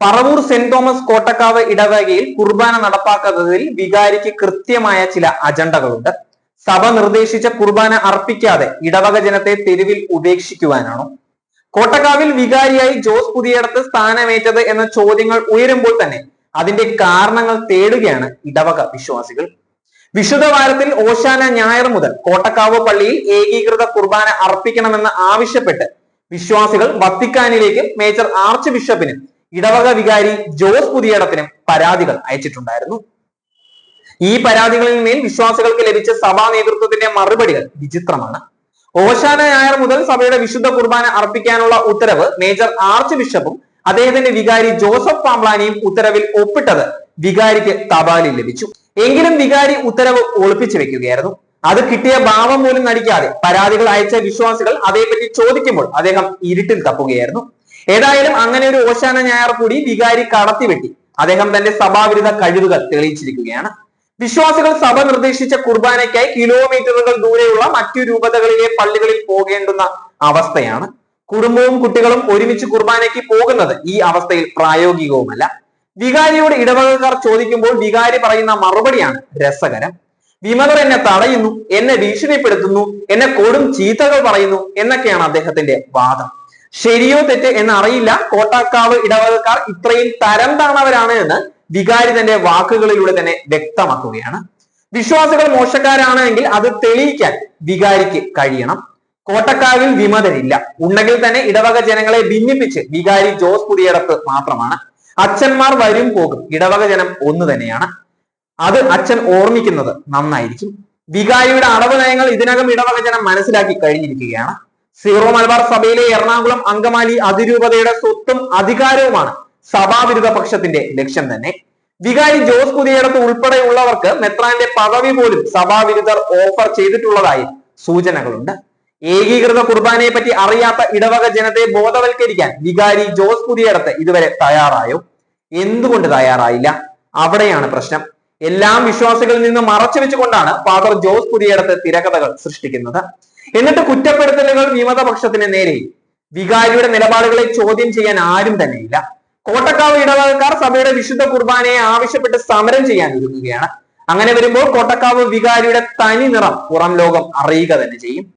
Paravur saint Thomas Kottakkavu ഇടവകയിൽ കുർബാന നടപ്പാക്കുന്നതിൽ വികാരിക്ക് കൃത്യമായ ചില അജണ്ടകളുണ്ട്. സഭ നിർദ്ദേശിച്ച കുർബാന അർപ്പിക്കാതെ ഇടവക ജനത്തെ തെരുവിൽ ഉപേക്ഷിക്കുവാനാണോ? കോട്ടക്കാവിൽ വികാരിയായി ജോസ് പുതിയടത്ത് സ്ഥാനമേറ്റത് എന്ന ചോദ്യങ്ങൾ ഉയരുമ്പോൾ തന്നെ അതിന്റെ കാരണങ്ങൾ തേടുകയാണ് ഇടവക വിശ്വാസികൾ. വിശുദ്ധ വാരത്തിൽ ഓശാന ഞായർ മുതൽ കോട്ടക്കാവ് പള്ളിയിൽ ഏകീകൃത കുർബാന അർപ്പിക്കണമെന്ന് ആവശ്യപ്പെട്ട് വിശ്വാസികൾ വത്തിക്കാനിലേക്ക് മേജർ ആർച്ച് ബിഷപ്പിനും ഇടവക വികാരി ജോസ് പുതിയടത്തിനും പരാതികൾ അയച്ചിട്ടുണ്ടായിരുന്നു. ഈ പരാതികളിൽ മേൽ വിശ്വാസികൾക്ക് ലഭിച്ച സഭാ നേതൃത്വത്തിന്റെ മറുപടികൾ വിചിത്രമാണ്. ഓശാന ഞായർ മുതൽ സഭയുടെ വിശുദ്ധ കുർബാന അർപ്പിക്കാനുള്ള ഉത്തരവ് മേജർ ആർച്ച് ബിഷപ്പും അദ്ദേഹത്തിന്റെ വികാരി ജോസഫ് പാംബ്ലാനിയും ഉത്തരവിൽ ഒപ്പിട്ടത് വികാരിക്ക് തപാലിൽ ലഭിച്ചു. എങ്കിലും വികാരി ഉത്തരവ് ഒളിപ്പിച്ചു വെക്കുകയായിരുന്നു. അത് കിട്ടിയ ഭാവം പോലും നടിക്കാതെ പരാതികൾ അയച്ച വിശ്വാസികൾ അതേപറ്റി ചോദിക്കുമ്പോൾ അദ്ദേഹം ഇരുട്ടിൽ തപ്പുകയായിരുന്നു. ഏതായാലും അങ്ങനെ ഒരു ഓശാന ഞായർ കൂടി വികാരി കടത്തിവെട്ടി അദ്ദേഹം തന്റെ സഭാവിരുദ്ധ കഴിവുകൾ തെളിയിച്ചിരിക്കുകയാണ്. വിശ്വാസികൾ സഭ നിർദ്ദേശിച്ച കുർബാനയ്ക്കായി കിലോമീറ്ററുകൾ ദൂരെയുള്ള മറ്റു രൂപതകളിലെ പള്ളികളിൽ പോകേണ്ടുന്ന അവസ്ഥയാണ്. കുടുംബവും കുട്ടികളും ഒരുമിച്ച് കുർബാനയ്ക്ക് പോകുന്നത് ഈ അവസ്ഥയിൽ പ്രായോഗികവുമല്ല. വികാരിയോട് ഇടവകക്കാർ ചോദിക്കുമ്പോൾ വികാരി പറയുന്ന മറുപടിയാണ് രസകരം. വിമതർ എന്നെ തടയുന്നു എന്നെ ഭീഷണിപ്പെടുത്തുന്നു എന്നെ കൊടും ചീത്തകൾ പറയുന്നു എന്നൊക്കെയാണ് അദ്ദേഹത്തിന്റെ വാദം. ശരിയോ തെറ്റ് എന്ന് അറിയില്ല കോട്ടാക്കാവ് ഇടവകക്കാർ ഇത്രയും തരം താണവരാണ് എന്ന് വികാരി തന്റെ വാക്കുകളിലൂടെ തന്നെ വ്യക്തമാക്കുകയാണ്. വിശ്വാസികൾ മോശക്കാരാണ് എങ്കിൽ അത് തെളിയിക്കാൻ വികാരിക്ക് കഴിയണം. കോട്ടക്കാവിൽ വിമതരില്ല. ഉണ്ടെങ്കിൽ തന്നെ ഇടവക ജനങ്ങളെ ഭിന്നിപ്പിച്ച് വികാരി ജോസ് പുതിയടത്ത് മാത്രമാണ്. അച്ഛന്മാർ വരും പോകും. ഇടവക ജനം ഒന്ന് തന്നെയാണ്. അത് അച്ഛൻ ഓർമ്മിക്കുന്നത് നന്നായിരിക്കും. വികാരിയുടെ അടവ് നയങ്ങൾ ഇതിനകം ഇടവക ജനം മനസ്സിലാക്കി കഴിഞ്ഞിരിക്കുകയാണ്. സീറോ മലബാർ സഭയിലെ എറണാകുളം അങ്കമാലി അതിരൂപതയുടെ സ്വത്തും അധികാരവുമാണ് സഭാവിരുദ്ധ പക്ഷത്തിന്റെ ലക്ഷ്യം തന്നെ. വികാരി ജോസ് പുതിയടത്ത് ഉൾപ്പെടെയുള്ളവർക്ക് മെത്രാന്റെ പദവി പോലും സഭാവിരുദ്ധർ ഓഫർ ചെയ്തിട്ടുള്ളതായി സൂചനകളുണ്ട്. ഏകീകൃത കുർബാനയെ പറ്റി അറിയാത്ത ഇടവക ജനതയെ ബോധവൽക്കരിക്കാൻ വികാരി ജോസ് പുതിയടത്ത് ഇതുവരെ തയ്യാറായോ? എന്തുകൊണ്ട് തയ്യാറായില്ല? അവിടെയാണ് പ്രശ്നം. എല്ലാം വിശ്വാസികളിൽ നിന്ന് മറച്ചു വെച്ചുകൊണ്ടാണ് ഫാദർ ജോസ് പുതിയടത്ത് തിരക്കഥകൾ സൃഷ്ടിക്കുന്നത്. എന്നിട്ട് കുറ്റപ്പെടുത്തലുകൾ വിമതപക്ഷത്തിന് നേരെ. വികാരിയുടെ നിലപാടുകളെ ചോദ്യം ചെയ്യാൻ ആരും തന്നെയില്ല. കോട്ടക്കാവ് ഇടവകക്കാർ സഭയുടെ വിശുദ്ധ കുർബാനയെ ആവശ്യപ്പെട്ട് സമരം ചെയ്യാൻ ഒരുങ്ങുകയാണ്. അങ്ങനെ വരുമ്പോൾ കോട്ടക്കാവ് വികാരിയുടെ തനി നിറം പുറം ലോകം അറിയുക തന്നെ ചെയ്യും.